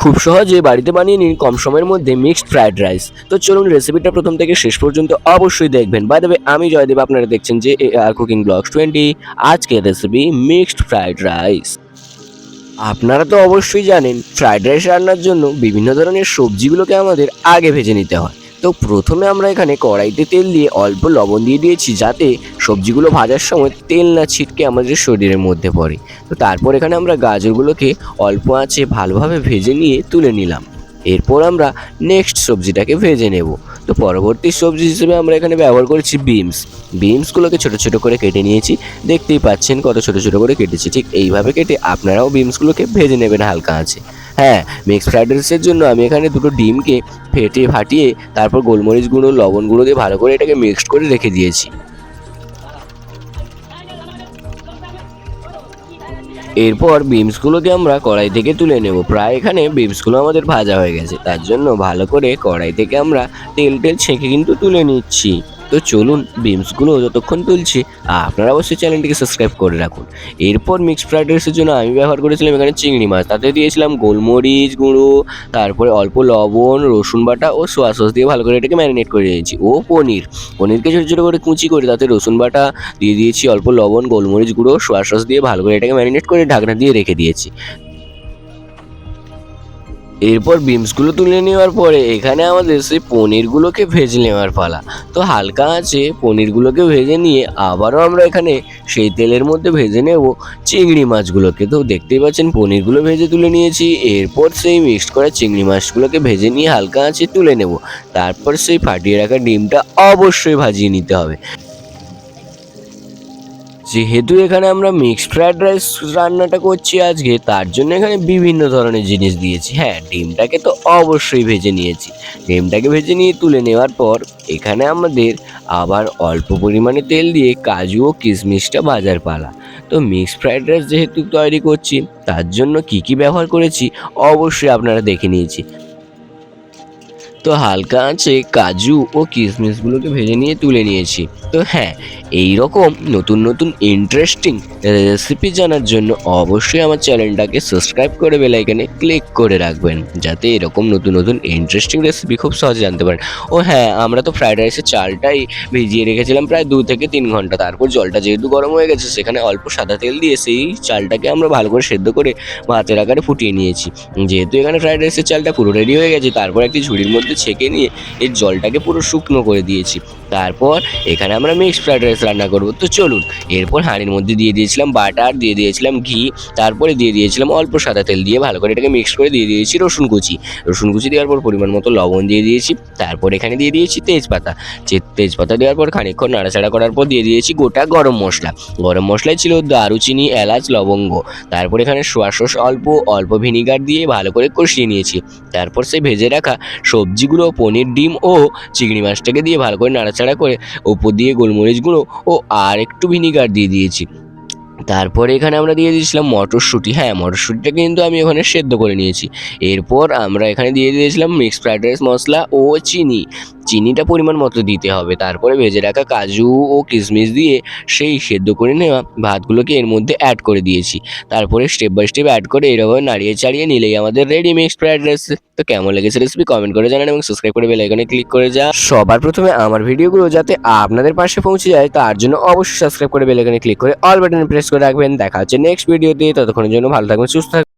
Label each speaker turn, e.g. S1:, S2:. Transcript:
S1: খুব সহজে বাড়িতে বানিয়ে নিন কম সময়ের মধ্যে মিক্সড ফ্রায়েড রাইস তো চলুন রেসিপিটা প্রথম থেকে শেষ পর্যন্ত অবশ্যই দেখবেন। বাই দেবে আমি জয়দেব, আপনারা দেখছেন যে আর কুকিং ব্লগস টোয়েন্টি আজকের রেসিপি মিক্সড ফ্রায়েড রাইস আপনারা তো অবশ্যই জানেন ফ্রায়েড রাইস রান্নার জন্য বিভিন্ন ধরনের সবজিগুলোকে আমাদের আগে ভেজে নিতে হয়। তো প্রথমে আমরা এখানে কড়াইতে তেল দিয়ে অল্প লবণ দিয়ে দিয়েছি, যাতে সবজিগুলো ভাজার সময় তেল না ছিটকে আমাদের শরীরের মধ্যে পড়ে। তো তারপর এখানে আমরা গাজরগুলোকে অল্প আঁচে ভালোভাবে ভেজে নিয়ে তুলে নিলাম। এরপর আমরা নেক্সট সবজিটাকে ভেজে নেব। তো পরবর্তী সবজি হিসেবে আমরা এখানে ব্যবহার করেছি বিনস বিনসগুলোকে ছোট ছোট করে কেটে নিয়েছি। দেখতেই পাচ্ছেন কত ছোট ছোট করে কেটেছি। ঠিক এইভাবে কেটে আপনারাও বিনসগুলোকে ভেজে নেবেন হালকা আছে হ্যাঁ মিক্স ফ্রাইড রাইসের জন্য আমি এখানে দুটো ডিমকে ফেটে ফাটিয়ে তারপর গোলমরিচ গুঁড়ো, লবণ গুঁড়ো দিয়ে ভালো করে এটাকে মিক্সড করে রেখে দিয়েছি। এরপর বিমসগুলোকে আমরা কড়াই থেকে তুলে নেব। প্রায় এখানে বিমসগুলো আমাদের ভাজা হয়ে গেছে। তার জন্য ভালো করে কড়াই থেকে আমরা তেল টেল ছেঁকে কিন্তু তুলে নিচ্ছি। তো চলুন বিমসগুলো যতক্ষণ তুলছি, আপনারা অবশ্যই চ্যানেলটিকে সাবস্ক্রাইব করে রাখুন। এরপর মিক্সড ফ্রাইড রাইসের জন্য আমি ব্যবহার করেছিলাম এখানে চিংড়ি মাছ। তাতে দিয়েছিলাম গোলমরিচ গুঁড়ো, তারপরে অল্প লবণ, রসুন বাটা ও সোয়া সস দিয়ে ভালো করে এটাকে ম্যারিনেট করে দিয়েছি ও পনির। পনিরকে ছোটো ছোটো করে কুচি করে তাতে রসুন বাটা দিয়ে দিয়েছি, অল্প লবণ, গোলমরিচ গুঁড়ো সোয়া সস দিয়ে ভালো করে এটাকে ম্যারিনেট করে ঢাকনা দিয়ে রেখে দিয়েছি। এরপর বিমসগুলো তুলে নেওয়ার পরে এখানে আমাদের সেই পনিরগুলোকে ভেজে নেওয়ার পালা। তো হালকা আছে, পনিরগুলোকে ভেজে নিয়ে আবারও আমরা এখানে সেই তেলের মধ্যে ভেজে নেব চিংড়ি মাছগুলোকে। তো দেখতেই পাচ্ছেন পনিরগুলো ভেজে তুলে নিয়েছি। এরপর সেই মিক্সড করা চিংড়ি মাছগুলোকে ভেজে নিয়ে হালকা আছে তুলে নেব। তারপর সেই ফাটিয়ে রাখা ডিমটা অবশ্যই ভাজিয়ে নিতে হবে। যেহেতু এখানে আমরা মিক্সড ফ্রায়েড রাইস রান্নাটা করছি আজকে, তার জন্য এখানে বিভিন্ন ধরনের জিনিস দিয়েছি। হ্যাঁ ডিমটাকে তো অবশ্যই ভেজে নিয়েছি। ডিমটাকে ভেজে নিয়ে তুলে নেওয়ার পর, এখানে আমাদের আবার অল্প পরিমাণে তেল দিয়ে কাজু ও কিশমিশটা ভাজার পালা। তো মিক্সড ফ্রায়েড রাইস যেহেতু তৈরি করছি, তার জন্য কি কি ব্যবহার করেছি, অবশ্যই আপনারা দেখে নিয়েছি। তো হালকা আছে, কাজু ও কিশমিশগুলোকে ভেজে নিয়ে তুলে নিয়েছি। তো হ্যাঁ এই রকম নতুন নতুন ইন্টারেস্টিং রেসিপি জানার জন্য অবশ্যই আমার চ্যানেলটাকে সাবস্ক্রাইব করে বেলাইকানে ক্লিক করে রাখবেন, যাতে এরকম নতুন নতুন ইন্টারেস্টিং রেসিপি খুব সহজে জানতে পারেন। ও হ্যাঁ আমরা তো ফ্রাইড রাইসের চালটাই ভিজিয়ে রেখেছিলাম প্রায় দু থেকে তিন ঘণ্টা। তারপর জলটা যেহেতু গরম হয়ে গেছে, সেখানে অল্প সাদা তেল দিয়ে সেই চালটাকে আমরা ভালো করে সেদ্ধ করে ভাতের আকারে ফুটিয়ে নিয়েছি। যেহেতু এখানে ফ্রাইড রাইসের চালটা পুরো রেডি হয়ে গেছে, তারপর একটি ঝুড়ির মধ্যে ছেঁকে নিয়ে এর জলটাকে পুরো শুকনো করে দিয়েছি। তারপর এখানে আমরা মিক্সড ফ্রাইড রাইস রান্না করব। তো চলুন, এরপর হাঁড়ির মধ্যে দিয়ে দিয়েছিলাম বাটার, দিয়ে দিয়েছিলাম ঘি, তারপরে দিয়ে দিয়েছিলাম অল্প সাদা তেল দিয়ে ভালো করে এটাকে মিক্স করে দিয়ে দিয়েছি রসুন কুচি। রসুন কুচি দেওয়ার পর পরিমাণ মতো লবণ দিয়ে দিয়েছি, তারপর এখানে দিয়ে দিয়েছি তেজপাতা। তেজপাতা দেওয়ার পর খানিকক্ষণ নাড়াচাড়া করার পর দিয়ে দিয়েছি গোটা গরম মশলা। গরম মশলায় ছিল দারুচিনি, এলাচ, লবঙ্গ। তারপর এখানে সোয়া সস অল্প অল্প ভিনিগার দিয়ে ভালো করে কষিয়ে নিয়েছি। তারপর সেই ভেজে রাখা সবজিগুলো, পনির, ডিম ও চিংড়ি মাছটাকে দিয়ে ভালো করে নাড়াচাড়া করে ওপর দিয়ে গোলমরিচ গুঁড়ো ও আর একটু ভিনিগার দিয়ে দিয়েছি। তারপরে এখানে আমরা দিয়ে দিয়েছিলাম মটরশুঁটি। হ্যাঁ মটরশুঁটিটা কিন্তু আমি ওখানে সেদ্ধ করে নিয়েছি। এরপর আমরা এখানে দিয়ে দিয়েছিলাম মিক্সড ফ্রাইড রাইস মশলা ও চিনি। চিনিটা পরিমাণ মতো দিতে হবে। তারপরে ভেজে রাখা কাজু ও কিশমিশ দিয়ে সেই সেদ্ধ করে নেওয়া ভাতগুলোকে এর মধ্যে অ্যাড করে দিয়েছি। তারপরে স্টেপ বাই স্টেপ অ্যাড করে এরকম নাড়িয়ে চাড়িয়ে নিলেই আমাদের রেডি মিক্সড ফ্রাইড রাইস তো কেমন লেগেছে রেসিপি কমেন্ট করে জানান এবং সাবস্ক্রাইব করে বেল আইকনে ক্লিক করে যা সবার প্রথমে আমার ভিডিওগুলো যাতে আপনাদের পাশে পৌঁছে যায়, তার জন্য অবশ্যই সাবস্ক্রাইব করে বেল আইকনে ক্লিক করে অল বাটনে প্রেস করে রাখবেন। দেখা হচ্ছে নেক্সট ভিডিওতে ততক্ষণের জন্য ভালো থাকবেন, সুস্থ থাকবেন।